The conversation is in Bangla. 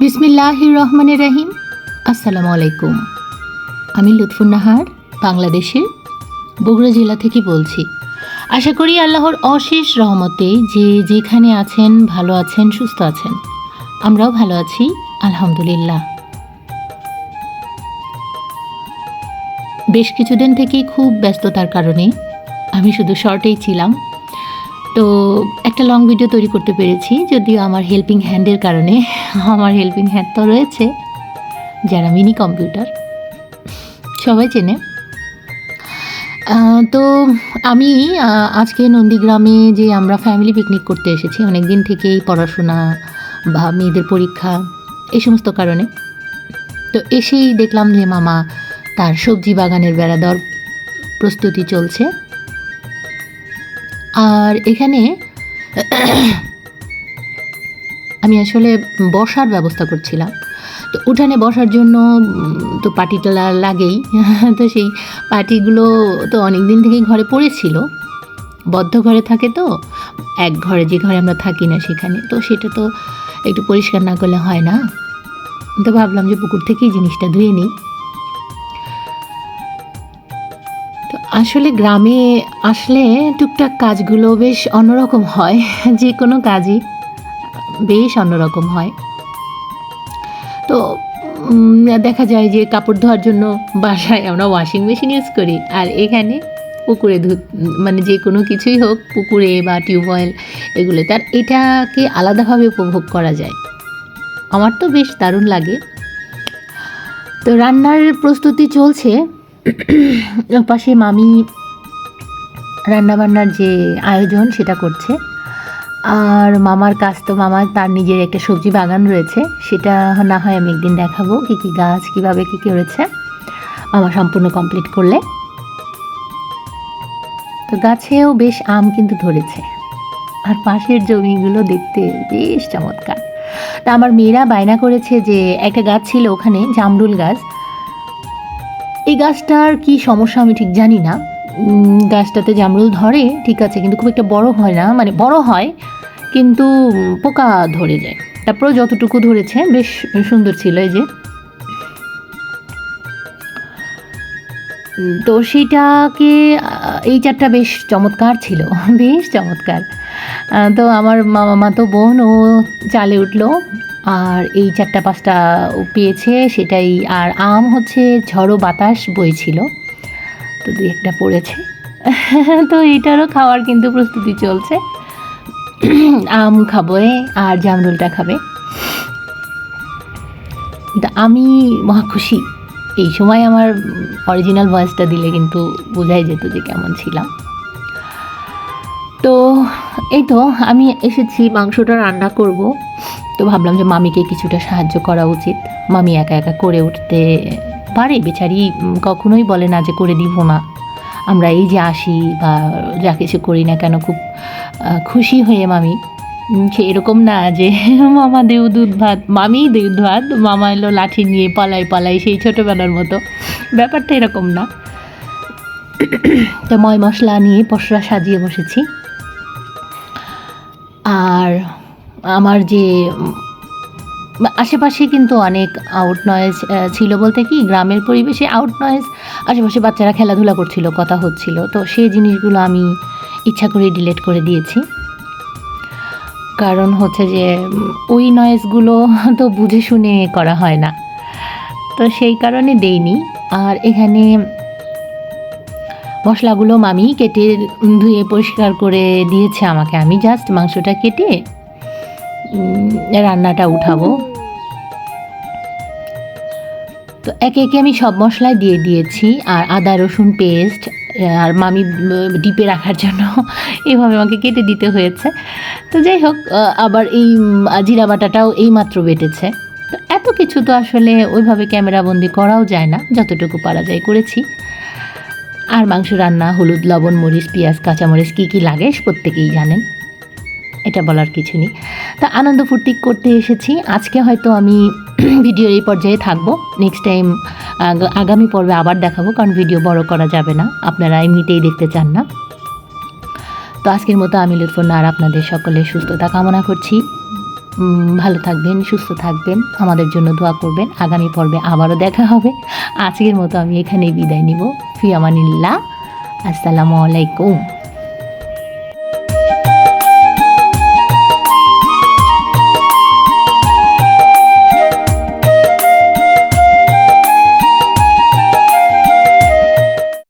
বিসমিল্লাহ রহমান রাহিম আসসালামু আলাইকুম আমি লুৎফুন্নাহার, বাংলাদেশের বগুড়া জেলা থেকে বলছি। আশা করি আল্লাহর অশেষ রহমতে যে যেখানে আছেন, ভালো আছেন, সুস্থ আছেন। আমরাও ভালো আছি, আলহামদুলিল্লাহ। বেশ কিছুদিন থেকেই খুব ব্যস্ততার কারণে আমি শুধু শর্টেই ছিলাম। তো একটা লং ভিডিও তৈরি করতে পেরেছি, যদিও আমার হেল্পিং হ্যান্ডের কারণে। আমার হেল্পিং হ্যান্ড তো রয়েছে, যারা মিনি কম্পিউটার সবাই চেনে। তো আমি আজকে নন্দীগ্রামে যে আমরা ফ্যামিলি পিকনিক করতে এসেছি অনেক দিন থেকেই পড়াশোনা বা মেয়েদের পরীক্ষা, এই সমস্ত কারণে। তো এসেই দেখলাম যে মামা তার সবজি বাগানের বেড়া দেওয়ার প্রস্তুতি চলছে। আর এখানে আমি আসলে বসার ব্যবস্থা করছিলাম। তো উঠানে বসার জন্য তো পাটিটা লাগেই। তো সেই পাটিগুলো তো অনেক দিন থেকেই ঘরে পড়েছিল। বদ্ধ ঘরে থাকে তো, এক ঘরে যে ঘরে আমরা থাকি না সেখানে। তো সেটা তো একটু পরিষ্কার না করলে হয় না। তো ভাবলাম যে পুকুর থেকেই জিনিসটা ধুয়ে নিই। আসলে গ্রামে আসলে টুকটাক কাজগুলো বেশ অন্যরকম হয়, যে কোনো কাজই বেশ অন্যরকম হয়। তো দেখা যায় যে কাপড় ধোয়ার জন্য বাসায় আমরা ওয়াশিং মেশিন ইউজ করি, আর এখানে পুকুরে ধু মানে যে কোনো কিছুই হোক, পুকুরে বা টিউবওয়েল এগুলো তার এটাকে আলাদাভাবে উপভোগ করা যায়। আমার তো বেশ দারুণ লাগে। তো রান্নার প্রস্তুতি চলছে পাশে মামি রান্নাবান্নার যে আয়োজন, সেটা করছে। আর মামার কাজ তো মামার তার নিজের একটা সবজি বাগান রয়েছে। সেটা না হয় আমি একদিন দেখাবো কী কী গাছ কীভাবে কী কী রয়েছে মামা সম্পূর্ণ কমপ্লিট করলে। তো গাছেও বেশ আম কিন্তু ধরেছে। আর পাশের জমিগুলো দেখতে বেশ চমৎকার। তা আমার মেয়েরা বায়না করেছে যে, একটা গাছ ছিল ওখানে, জামরুল গাছ। এই গাছটার কি সমস্যা আমি ঠিক জানি না। গাছটাতে জামরুল ধরে, ঠিক আছে, কিন্তু খুব একটা বড় হয় না মানে বড় হয়, কিন্তু পোকা ধরে যায়। তারপরেও যতটুকু ধরেছে, বেশ সুন্দর ছিল এই যে। তো সেটাকে এই চারটা বেশ চমৎকার ছিল, বেশ চমৎকার। তো আমার মামা তো বোন, ও চালে উঠল। আর এই চারটা পাঁচটা পেয়েছে, সেটাই। আর আম হচ্ছে ঝড়ো বাতাস বইছিল। তো দুই একটা পড়েছে। তো এটারও খাওয়ার কিন্তু প্রস্তুতি চলছে। আম খাবে আর জামরুলটা খাবে। তা আমি মহা খুশি। এই সময় আমার অরিজিনাল ভয়েসটা দিলে কিন্তু বোঝাই যেত যে কেমন ছিলাম। তো, এই তো, আমি এসেছি, মাংসটা রান্না করব। তো ভাবলাম যে মামিকে কিছুটা সাহায্য করা উচিত। মামি একা একা করে উঠতে পারে, বেচারি কখনোই বলে না যে করে দিব না। আমরা এই যে আসি বা যা কিছু করি না কেন, খুব খুশি হয়ে মামি। সে এরকম না যে মামা দেউ দুধ ভাত, মামি দেউ ভাত, মামা এলো লাঠি নিয়ে পালাই পালাই সেই ছোটোবেলার মতো। ব্যাপারটা এরকম না। তো ময় মশলা নিয়ে পশরা সাজিয়ে বসেছি। আর আমার যে, আশেপাশে কিন্তু অনেক আউট নয়েজ ছিল বলতে কি, গ্রামের পরিবেশে আউট নয়েজ আশেপাশে বাচ্চারা খেলাধুলা করছিল, কথা হচ্ছিল। তো সেই জিনিসগুলো আমি ইচ্ছা করে ডিলিট করে দিয়েছি। কারণ হচ্ছে যে, ওই নয়েজগুলো তো বুঝে শুনে করা হয় না। তো সেই কারণে দেইনি। আর এখানে মশলাগুলো মামি কেটে ধুয়ে পরিষ্কার করে দিয়েছে আমাকে। আমি জাস্ট মাংসটা কেটে রান্নাটা উঠাবো। তো একে একে আমি সব মশলাই দিয়ে দিয়েছি আর আদা, রসুন পেস্ট আর মামি ডিপে রাখার জন্য এভাবে আমাকে কেটে দিতে হয়েছে। তো যাই হোক আবার এই জিরা বাটাটাও এই মাত্র বেটেছে। তো এত কিছু তো আসলে ওইভাবে ক্যামেরাবন্দি করাও যায় না, যতটুকু পারা যায় করেছি। আর মাংস রান্না, হলুদ, লবণ, মরিচ, পেঁয়াজ, কাঁচামরিচ কী কী লাগে প্রত্যেকেই জানেন। এটা বলার কিছু নেই। তা আনন্দ ফুর্তি করতে এসেছি। আজকে হয়তো আমি ভিডিওর এই পর্যায়ে থাকব। নেক্সট টাইম আগামী পর্বে আবার দেখাবো, কারণ ভিডিও বড় করা যাবে না। আপনারা এমনিতেই দেখতে চান না। তো আজকের মতো আমি লুৎফুন্না আর আপনাদের সকলের সুস্থতা কামনা করছি। ভালো থাকবেন, সুস্থ থাকবেন, আমাদের জন্য দোয়া করবেন। আগামী পর্বে আবারও দেখা হবে। আজকের মতো আমি এখানেই বিদায় নিব। ফিয়ামানিল্লা আসসালামু আলাইকুম।